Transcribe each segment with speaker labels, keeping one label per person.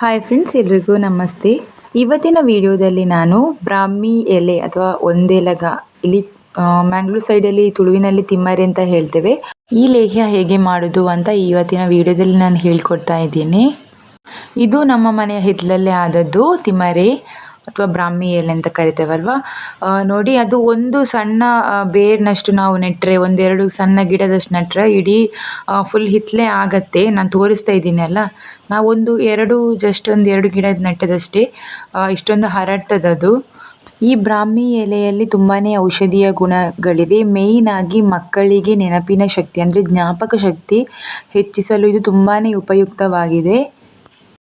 Speaker 1: Hi friends ಎಲ್ರಿಗೂ ನಮಸ್ತೆ. ಇವತ್ತಿನ ವಿಡಿಯೋದಲ್ಲಿ ನಾನು ಬ್ರಾಹ್ಮಿ ಎಲೆ ಅಥವಾ ಒಂದೆಲಗ, ಇಲ್ಲಿ ಮ್ಯಾಂಗ್ಳೂರ್ ಸೈಡಲ್ಲಿ ತುಳುವಿನಲ್ಲಿ ತಿಮ್ಮರೆ ಅಂತ ಹೇಳ್ತೇವೆ. ಈ ಲೇಹ್ಯ ಹೇಗೆ ಮಾಡೋದು ಅಂತ ಇವತ್ತಿನ ವಿಡಿಯೋದಲ್ಲಿ ನಾನು ಹೇಳ್ಕೊಡ್ತಾ ಇದ್ದೀನಿ. ಇದು ನಮ್ಮ ಮನೆಯ ಹಿತ್ತಲಲ್ಲೇ ಆದದ್ದು ತಿಮ್ಮರೆ. ಅಥವಾ ಬ್ರಾಹ್ಮಿ ಎಲೆ ಅಂತ ಕರಿತೇವಲ್ವಾ? ನೋಡಿ, ಅದು ಒಂದು ಸಣ್ಣ ಬೇರ್ನಷ್ಟು ನಾವು ನೆಟ್ಟರೆ ಒಂದೆರಡು ಸಣ್ಣ ಗಿಡದಷ್ಟು ನೆಟ್ಟರೆ ಇಡೀ ಫುಲ್ ಹಿತ್ತಲೆ ಆಗತ್ತೆ. ನಾನು ತೋರಿಸ್ತಾ ಇದ್ದೀನಿ, ಅಲ್ಲ? ನಾವೊಂದು ಎರಡು ಜಸ್ಟ್ ಒಂದು ಎರಡು ಗಿಡ ನೆಟ್ಟದಷ್ಟೇ ಇಷ್ಟೊಂದು ಹರಡ್ತದದು. ಈ ಬ್ರಾಹ್ಮಿ ಎಲೆಯಲ್ಲಿ ತುಂಬಾ ಔಷಧೀಯ ಗುಣಗಳಿವೆ. ಮೇಯ್ನ್ ಆಗಿ ಮಕ್ಕಳಿಗೆ ನೆನಪಿನ ಶಕ್ತಿ, ಅಂದರೆ ಜ್ಞಾಪಕ ಶಕ್ತಿ ಹೆಚ್ಚಿಸಲು ಇದು ತುಂಬಾ ಉಪಯುಕ್ತವಾಗಿದೆ.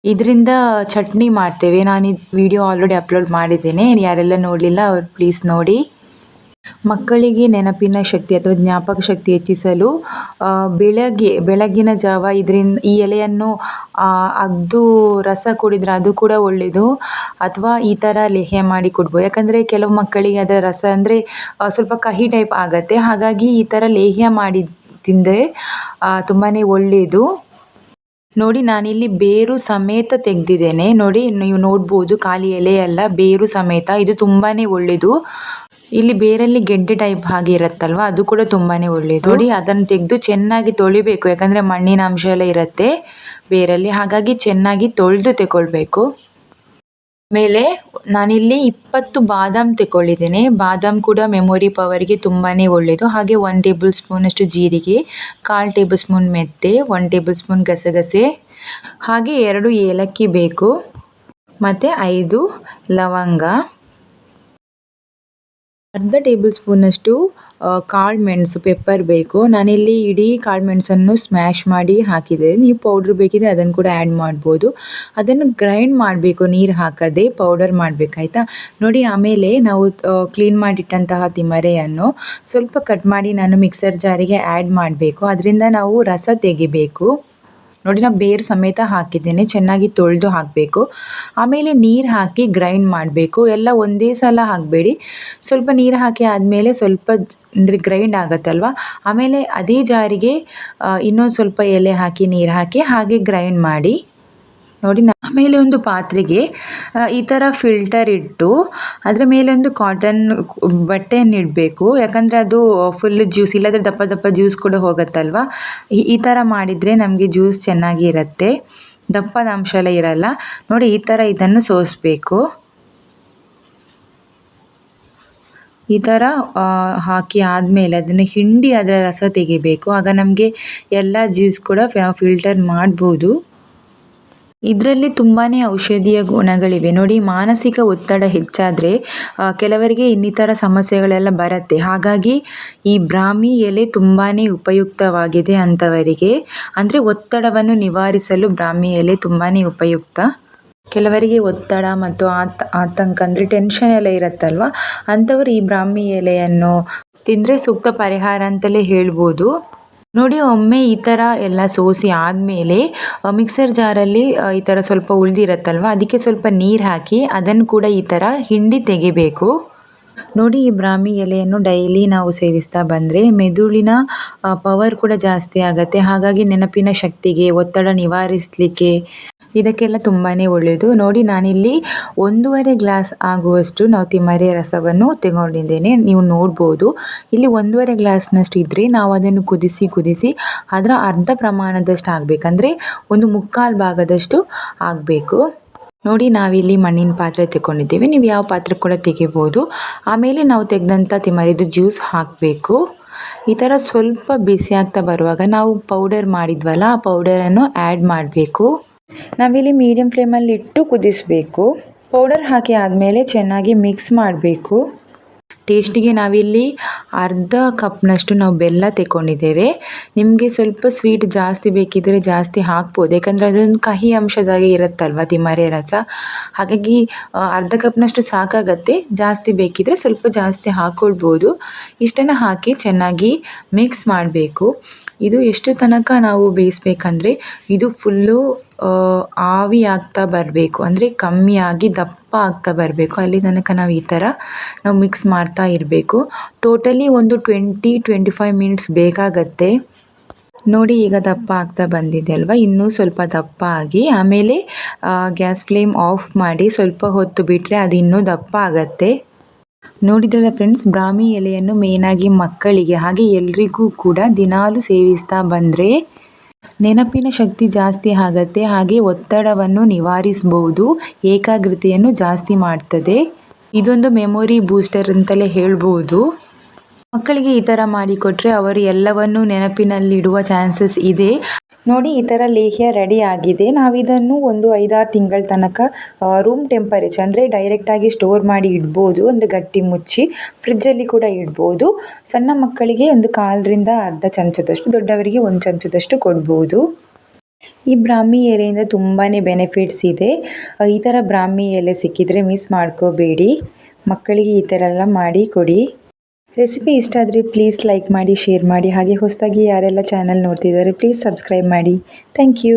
Speaker 1: ಇದರಿಂದ ಚಟ್ನಿ ಮಾಡ್ತೇವೆ. ನಾನು ಇದು ವಿಡಿಯೋ ಆಲ್ರೆಡಿ ಅಪ್ಲೋಡ್ ಮಾಡಿದ್ದೇನೆ. ಯಾರೆಲ್ಲ ನೋಡಲಿಲ್ಲ, ಅವ್ರು ಪ್ಲೀಸ್ ನೋಡಿ. ಮಕ್ಕಳಿಗೆ ನೆನಪಿನ ಶಕ್ತಿ ಅಥವಾ ಜ್ಞಾಪಕ ಶಕ್ತಿ ಹೆಚ್ಚಿಸಲು ಬೆಳಗ್ಗೆ ಬೆಳಗಿನ ಜಾವ ಇದರಿಂದ ಈ ಎಲೆಯನ್ನು ಅಗ್ದು ರಸ ಕುಡಿದ್ರೆ ಅದು ಕೂಡ ಒಳ್ಳೆಯದು ಅಥವಾ ಈ ಥರ ಲೇಹ್ಯ ಮಾಡಿ ಕೊಡ್ಬೋದು. ಯಾಕಂದರೆ ಕೆಲವು ಮಕ್ಕಳಿಗೆ ಅದರ ರಸ ಅಂದರೆ ಸ್ವಲ್ಪ ಕಹಿ ಟೈಪ್ ಆಗುತ್ತೆ. ಹಾಗಾಗಿ ಈ ಥರ ಲೇಹ್ಯ ಮಾಡಿ ತಿಂದರೆ ತುಂಬಾ ಒಳ್ಳೆಯದು ನೋಡಿ, ನಾನಿಲ್ಲಿ ಬೇರು ಸಮೇತ ತೆಗೆದಿದ್ದೇನೆ. ನೋಡಿ, ನೀವು ನೋಡ್ಬೋದು, ಖಾಲಿ ಎಲೆ ಅಲ್ಲ, ಬೇರು ಸಮೇತ. ಇದು ತುಂಬಾ ಒಳ್ಳೆಯದು. ಇಲ್ಲಿ ಬೇರಲ್ಲಿ ಗೆಡ್ಡೆ ಟೈಪ್ ಹಾಗೆ ಇರುತ್ತಲ್ವ, ಅದು ಕೂಡ ತುಂಬಾ ಒಳ್ಳೆಯದು. ನೋಡಿ, ಅದನ್ನು ತೆಗೆದು ಚೆನ್ನಾಗಿ ತೊಳಿಬೇಕು. ಯಾಕಂದರೆ ಮಣ್ಣಿನ ಅಂಶ ಎಲ್ಲ ಇರುತ್ತೆ ಬೇರಲ್ಲಿ. ಹಾಗಾಗಿ ಚೆನ್ನಾಗಿ ತೊಳೆದು ತಗೊಳ್ಬೇಕು ಮೇಲೆ ನಾನಿಲ್ಲಿ ಇಪ್ಪತ್ತು ಬಾದಾಮ್ ತಗೊಳ್ಳಿದ್ದೀನಿ ಬಾದಾಮ್ ಕೂಡ ಮೆಮೊರಿ ಪವರ್ಗೆ ತುಂಬಾ ಒಳ್ಳೆಯದು ಹಾಗೆ ಒನ್ ಟೇಬಲ್ ಸ್ಪೂನಷ್ಟು ಜೀರಿಗೆ, ಕಾಲು ಟೇಬಲ್ ಸ್ಪೂನ್ ಮೆತ್ತೆ ಒನ್ ಟೇಬಲ್ ಸ್ಪೂನ್ ಗಸಗಸೆ, ಹಾಗೆ ಎರಡು ಏಲಕ್ಕಿ ಬೇಕು, ಮತ್ತು ಐದು ಲವಂಗ ಅರ್ಧ ಟೇಬಲ್ ಸ್ಪೂನಷ್ಟು ಕಾಳು ಮೆಣಸು, ಪೆಪ್ಪರ್ ಬೇಕು. ನಾನಿಲ್ಲಿ ಇಡೀ ಕಾಳು ಮೆಣಸನ್ನು ಸ್ಮ್ಯಾಶ್ ಮಾಡಿ ಹಾಕಿದೆ. ನೀವು ಪೌಡ್ರ್ ಬೇಕಿದ್ರೆ ಅದನ್ನು ಕೂಡ ಆ್ಯಡ್ ಮಾಡ್ಬೋದು. ಅದನ್ನು ಗ್ರೈಂಡ್ ಮಾಡಬೇಕು, ನೀರು ಹಾಕದೆ ಪೌಡರ್ ಮಾಡಬೇಕಾಯ್ತಾ ನೋಡಿ, ಆಮೇಲೆ ನಾವು ಕ್ಲೀನ್ ಮಾಡಿಟ್ಟಂತಹ ತಿಮರೆಯನ್ನು ಸ್ವಲ್ಪ ಕಟ್ ಮಾಡಿ ನಾನು ಮಿಕ್ಸರ್ ಜಾರಿಗೆ ಆ್ಯಡ್ ಮಾಡಬೇಕು. ಅದರಿಂದ ನಾವು ರಸ ತೆಗಿಬೇಕು. ನೋಡಿ ನಾನು ಬೇರು ಸಮೇತ ಹಾಕಿದ್ದೇನೆ, ಚೆನ್ನಾಗಿ ತೊಳೆದು ಹಾಕಬೇಕು. ಆಮೇಲೆ ನೀರು ಹಾಕಿ ಗ್ರೈಂಡ್ ಮಾಡಬೇಕು. ಎಲ್ಲ ಒಂದೇ ಸಲ ಹಾಕಬೇಡಿ. ಸ್ವಲ್ಪ ನೀರು ಹಾಕಿ ಆದಮೇಲೆ ಸ್ವಲ್ಪ ಅಂದರೆ ಗ್ರೈಂಡ್ ಆಗುತ್ತಲ್ವ? ಆಮೇಲೆ ಅದೇ ಜಾರಿಗೆ ಇನ್ನೊಂದು ಸ್ವಲ್ಪ ಎಲೆ ಹಾಕಿ, ನೀರು ಹಾಕಿ ಹಾಗೆ ಗ್ರೈಂಡ್ ಮಾಡಿ. ನೋಡಿ ಆಮೇಲೆ ಒಂದು ಪಾತ್ರೆಗೆ ಈ ಥರ ಫಿಲ್ಟರ್ ಇಟ್ಟು, ಅದರ ಮೇಲೆ ಒಂದು ಕಾಟನ್ ಬಟ್ಟೆಯನ್ನು ಇಡಬೇಕು. ಯಾಕಂದರೆ ಅದು ಫುಲ್ ಜ್ಯೂಸ್ ಇಲ್ಲದ್ರೆ ದಪ್ಪ ದಪ್ಪ ಜ್ಯೂಸ್ ಕೂಡ ಹೋಗುತ್ತಲ್ವ? ಈ ಥರ ಮಾಡಿದರೆ ನಮಗೆ ಜ್ಯೂಸ್ ಚೆನ್ನಾಗಿ ಇರುತ್ತೆ ದಪ್ಪದ ಅಂಶ ಎಲ್ಲ ಇರಲ್ಲ. ನೋಡಿ, ಈ ಥರ ಇದನ್ನು ಸೋಸಬೇಕು. ಈ ಥರ ಹಾಕಿ ಆದಮೇಲೆ ಅದನ್ನು ಹಿಂಡಿ ಅದರ ರಸ ತೆಗಿಬೇಕು. ಆಗ ನಮಗೆ ಎಲ್ಲ ಜ್ಯೂಸ್ ಕೂಡ ಫಿಲ್ಟರ್ ಮಾಡ್ಬೋದು. ಇದರಲ್ಲಿ ತುಂಬಾ ಔಷಧೀಯ ಗುಣಗಳಿವೆ. ನೋಡಿ, ಮಾನಸಿಕ ಒತ್ತಡ ಹೆಚ್ಚಾದರೆ ಕೆಲವರಿಗೆ ಇನ್ನಿತರ ಸಮಸ್ಯೆಗಳೆಲ್ಲ ಬರುತ್ತೆ. ಹಾಗಾಗಿ ಈ ಬ್ರಾಹ್ಮಿ ಎಲೆ ತುಂಬಾ ಉಪಯುಕ್ತವಾಗಿದೆ ಅಂಥವರಿಗೆ ಅಂದರೆ ಒತ್ತಡವನ್ನು ನಿವಾರಿಸಲು ಬ್ರಾಹ್ಮಿ ಎಲೆ ತುಂಬಾ ಉಪಯುಕ್ತ. ಕೆಲವರಿಗೆ ಒತ್ತಡ ಮತ್ತು ಆತ, ಆತಂಕ ಅಂದರೆ ಟೆನ್ಷನ್ ಎಲ್ಲ ಇರುತ್ತಲ್ವ? ಅಂಥವರು ಈ ಬ್ರಾಹ್ಮಿ ಎಲೆಯನ್ನು ತಿಂದರೆ ಸೂಕ್ತ ಪರಿಹಾರ ಅಂತಲೇ ಹೇಳ್ಬೋದು. ನೋಡಿ, ಒಮ್ಮೆ ಈ ಥರ ಎಲ್ಲ ಸೋಸಿ ಆದಮೇಲೆ ಮಿಕ್ಸರ್ ಜಾರಲ್ಲಿ ಈ ಥರ ಸ್ವಲ್ಪ ಉಳಿದಿರತ್ತಲ್ವ, ಅದಕ್ಕೆ ಸ್ವಲ್ಪ ನೀರು ಹಾಕಿ ಅದನ್ನು ಕೂಡ ಈ ಥರ ಹಿಂಡಿ ತೆಗಿಬೇಕು. ನೋಡಿ ಈ ಬ್ರಾಹ್ಮಿ ಎಲೆಯನ್ನು ಡೈಲಿ ನಾವು ಸೇವಿಸ್ತಾ ಬಂದರೆ ಮೆದುಳಿನ ಪವರ್ ಕೂಡ ಜಾಸ್ತಿ ಆಗುತ್ತೆ. ಹಾಗಾಗಿ ನೆನಪಿನ ಶಕ್ತಿಗೆ ಒತ್ತಡ ನಿವಾರಿಸಲಿಕ್ಕೆ ಇದಕ್ಕೆಲ್ಲ ತುಂಬಾ ಒಳ್ಳೆಯದು. ನೋಡಿ, ನಾನಿಲ್ಲಿ ಒಂದೂವರೆ ಗ್ಲಾಸ್ ಆಗುವಷ್ಟು ನಾವು ತಿಮ್ಮರೆ ರಸವನ್ನು ತಗೊಂಡಿದ್ದೇನೆ. ನೀವು ನೋಡ್ಬೋದು. ಇಲ್ಲಿ ಒಂದೂವರೆ ಗ್ಲಾಸ್ನಷ್ಟು ಇದ್ದರೆ ನಾವು ಅದನ್ನು ಕುದಿಸಿ ಕುದಿಸಿ ಅದರ ಅರ್ಧ ಪ್ರಮಾಣದಷ್ಟು ಆಗಬೇಕಂದ್ರೆ ಒಂದು ಮುಕ್ಕಾಲು ಭಾಗದಷ್ಟು ಆಗಬೇಕು. ನೋಡಿ, ನಾವಿಲ್ಲಿ ಮಣ್ಣಿನ ಪಾತ್ರೆ ತಗೊಂಡಿದ್ದೇವೆ ನೀವು ಯಾವ ಪಾತ್ರೆ ಕೂಡ ತೆಗಿಬೋದು. ಆಮೇಲೆ ನಾವು ತೆಗೆದಂಥ ತಿಮರಿದು ಜ್ಯೂಸ್ ಹಾಕಬೇಕು. ಈ ಥರ ಸ್ವಲ್ಪ ಬಿಸಿ ಆಗ್ತಾ ಬರುವಾಗ ನಾವು ಪೌಡರ್ ಮಾಡಿದ್ವಲ್ಲ, ಆ ಪೌಡರನ್ನು ಆ್ಯಡ್ ಮಾಡಬೇಕು. ನಾವಿಲ್ಲಿ ಮೀಡಿಯಮ್ ಫ್ಲೇಮಲ್ಲಿ ಇಟ್ಟು ಕುದಿಸಬೇಕು. ಪೌಡರ್ ಹಾಕಿ ಆದಮೇಲೆ ಚೆನ್ನಾಗಿ ಮಿಕ್ಸ್ ಮಾಡಬೇಕು. ಟೇಸ್ಟಿಗೆ ನಾವಿಲ್ಲಿ ಅರ್ಧ ಕಪ್ನಷ್ಟು ನಾವು ಬೆಲ್ಲ ತಗೊಂಡಿದ್ದೇವೆ ನಿಮಗೆ ಸ್ವಲ್ಪ ಸ್ವೀಟ್ ಜಾಸ್ತಿ ಬೇಕಿದ್ದರೆ ಜಾಸ್ತಿ ಹಾಕ್ಬೋದು. ಯಾಕಂದರೆ ಅದೊಂದು ಕಹಿ ಅಂಶದಾಗೆ ಇರುತ್ತಲ್ವ ತಿಮ್ಮರೆ ರಸ? ಹಾಗಾಗಿ ಅರ್ಧ ಕಪ್ನಷ್ಟು ಸಾಕಾಗತ್ತೆ. ಜಾಸ್ತಿ ಬೇಕಿದ್ದರೆ ಸ್ವಲ್ಪ ಜಾಸ್ತಿ ಹಾಕ್ಕೊಳ್ಬೋದು ಇಷ್ಟನ್ನು ಹಾಕಿ ಚೆನ್ನಾಗಿ ಮಿಕ್ಸ್ ಮಾಡಬೇಕು. ಇದು ಎಷ್ಟು ತನಕ ನಾವು ಬೇಯಿಸ್ಬೇಕಂದ್ರೆ, ಇದು ಫುಲ್ಲು ಆವಿ ಆಗ್ತಾ ಬರಬೇಕು. ಅಂದರೆ ಕಮ್ಮಿಯಾಗಿ ದಪ್ಪ ಆಗ್ತಾ ಬರಬೇಕು. ಅಲ್ಲಿ ತನಕ ನಾವು ಈ ಥರ ನಾವು ಮಿಕ್ಸ್ ಮಾಡ್ತಾ ಇರಬೇಕು. ಟೋಟಲಿ ಒಂದು ಟ್ವೆಂಟಿ ಟ್ವೆಂಟಿ ಫೈವ್ ಮಿನಿಟ್ಸ್ ಬೇಕಾಗತ್ತೆ. ನೋಡಿ ಈಗ ದಪ್ಪ ಆಗ್ತಾ ಬಂದಿದೆ ಅಲ್ವಾ? ಇನ್ನೂ ಸ್ವಲ್ಪ ದಪ್ಪ ಆಗಿ, ಆಮೇಲೆ ಗ್ಯಾಸ್ ಫ್ಲೇಮ್ ಆಫ್ ಮಾಡಿ ಸ್ವಲ್ಪ ಹೊತ್ತು ಬಿಟ್ಟರೆ ಅದು ಇನ್ನೂ ದಪ್ಪ ಆಗತ್ತೆ. ನೋಡಿದ್ರಲ್ಲ ಫ್ರೆಂಡ್ಸ್, ಬ್ರಾಹ್ಮಿ ಎಲೆಯನ್ನು ಮೇಯ್ನಾಗಿ ಮಕ್ಕಳಿಗೆ ಹಾಗೆ ಎಲ್ರಿಗೂ ಕೂಡ ದಿನಾಲು ಸೇವಿಸ್ತಾ ಬಂದರೆ ನೆನಪಿನ ಶಕ್ತಿ ಜಾಸ್ತಿ ಆಗತ್ತೆ, ಹಾಗೆ ಒತ್ತಡವನ್ನು ನಿವಾರಿಸಬಹುದು ಏಕಾಗ್ರತೆಯನ್ನು ಜಾಸ್ತಿ ಮಾಡ್ತದೆ. ಇದೊಂದು ಮೆಮೊರಿ ಬೂಸ್ಟರ್ ಅಂತಲೇ ಹೇಳ್ಬೋದು. ಮಕ್ಕಳಿಗೆ ಈ ಥರ ಮಾಡಿಕೊಟ್ರೆ ಅವರು ಎಲ್ಲವನ್ನೂ ನೆನಪಿನಲ್ಲಿಡುವ ಚಾನ್ಸಸ್ ಇದೆ. ನೋಡಿ, ಈ ಥರ ಲೇಹ್ಯ ರೆಡಿ ಆಗಿದೆ. ನಾವಿದನ್ನು ಒಂದು ಐದಾರು ತಿಂಗಳ ತನಕ ರೂಮ್ ಟೆಂಪರೇಚರ್ ಅಂದರೆ ಡೈರೆಕ್ಟಾಗಿ ಸ್ಟೋರ್ ಮಾಡಿ ಇಡ್ಬೋದು. ಅಂದರೆ ಗಟ್ಟಿ ಮುಚ್ಚಿ ಫ್ರಿಜ್ಜಲ್ಲಿ ಕೂಡ ಇಡ್ಬೋದು. ಸಣ್ಣ ಮಕ್ಕಳಿಗೆ ಒಂದು ಕಾಲರಿಂದ ಅರ್ಧ ಚಮಚದಷ್ಟು, ದೊಡ್ಡವರಿಗೆ ಒಂದು ಚಮಚದಷ್ಟು ಕೊಡ್ಬೋದು. ಈ ಬ್ರಾಹ್ಮಿ ಎಲೆಯಿಂದ ತುಂಬಾ ಬೆನಿಫಿಟ್ಸ್ ಇದೆ. ಈ ಥರ ಬ್ರಾಹ್ಮಿ ಎಲೆ ಸಿಕ್ಕಿದರೆ ಮಿಸ್ ಮಾಡ್ಕೋಬೇಡಿ. ಮಕ್ಕಳಿಗೆ ಈ ಥರ ಎಲ್ಲ ಮಾಡಿ ಕೊಡಿ. ರೆಸಿಪಿ ಇಷ್ಟ ಆದರೆ ಪ್ಲೀಸ್ ಲೈಕ್ ಮಾಡಿ ಶೇರ್ ಮಾಡಿ, ಹಾಗೆ ಹೊಸದಾಗಿ ಯಾರೆಲ್ಲ ಚಾನಲ್ ನೋಡ್ತಿದ್ದಾರೆ ಪ್ಲೀಸ್ ಸಬ್ಸ್ಕ್ರೈಬ್ ಮಾಡಿ. Thank you